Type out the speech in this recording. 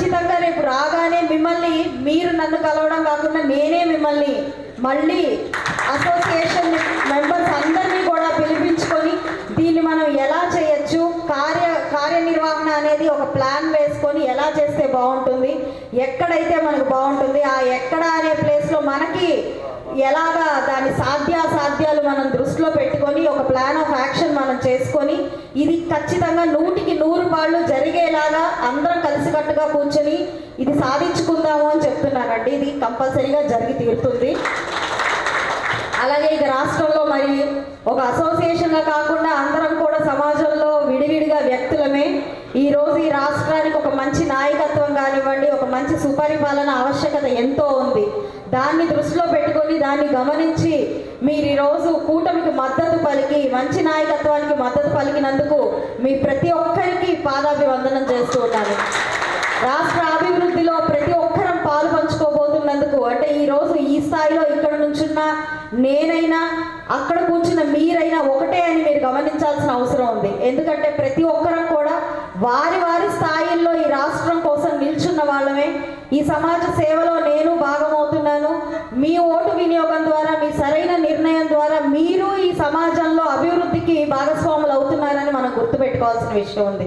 ఖచ్చితంగా రేపు రాగానే మిమ్మల్ని మీరు నన్ను కలవడం కాకుండా నేనే మిమ్మల్ని మళ్ళీ అసోసియేషన్ మెంబర్స్ అందరినీ కూడా పిలిపించుకొని దీన్ని మనం ఎలా చేయొచ్చు? కార్య కార్యనిర్వహణ అనేది ఒక ప్లాన్ వేసుకొని ఎలా చేస్తే బాగుంటుంది? ఎక్కడైతే మనకు బాగుంటుంది? ఆ ఎక్కడ అనే ప్లేస్లో మనకి ఎలాగా దాని సాధ్యాసాధ్యాలు మనం దృష్టిలో పెట్టుకొని ఒక ప్లాన్ ఆఫ్ యాక్షన్ మనం చేసుకొని ఇది ఖచ్చితంగా నూటికి నూరు పాళ్ళు జరిగేలాగా అందరం కలిసికట్టుగా కూర్చొని ఇది సాధించుకుందాము అని చెప్తున్నానండి. ఇది కంపల్సరీగా జరిగి తీరుతుంది. అలాగే ఇక రాష్ట్రంలో మరి ఒక అసోసియేషన్గా కాకుండా అందరం కూడా సమాజంలో విడివిడిగా వ్యక్తులమే. ఈరోజు ఈ రాష్ట్రానికి ఒక మంచి నాయకత్వం కానివ్వండి ఒక మంచి సుపరిపాలన ఆవశ్యకత ఎంతో ఉంది. దాన్ని దృష్టిలో పెట్టుకొని దాన్ని గమనించి మీరు ఈరోజు కూటమికి మద్దతు పలికి మంచి నాయకత్వానికి మద్దతు పలికినందుకు మీ ప్రతి ఒక్కరికి పాదాభివందనం చేస్తూ ఉన్నాను. రాష్ట్ర అభివృద్ధిలో ప్రతి ఒక్కరం పాలు పంచుకోబోతున్నందుకు అంటే ఈ రోజు ఈ స్థాయిలో ఇక్కడ నుంచున్న నేనైనా అక్కడ కూర్చున్న మీరైనా ఒకటే అని మీరు గమనించాల్సిన అవసరం ఉంది. ఎందుకంటే ప్రతి ఒక్కరం కూడా వారి వారి స్థాయిల్లో ఈ రాష్ట్రం కోసం నిల్చున్న వాళ్ళమే. ఈ సమాజ సేవలో నేను భాగమవుతున్నాను. మీ ఓటు వినియోగం ద్వారా మీ సరైన నిర్ణయం ద్వారా మీరు ఈ సమాజంలో అభివృద్ధికి భాగస్వామి పెట్టుకోవాల్సిన విషయం ఉంది.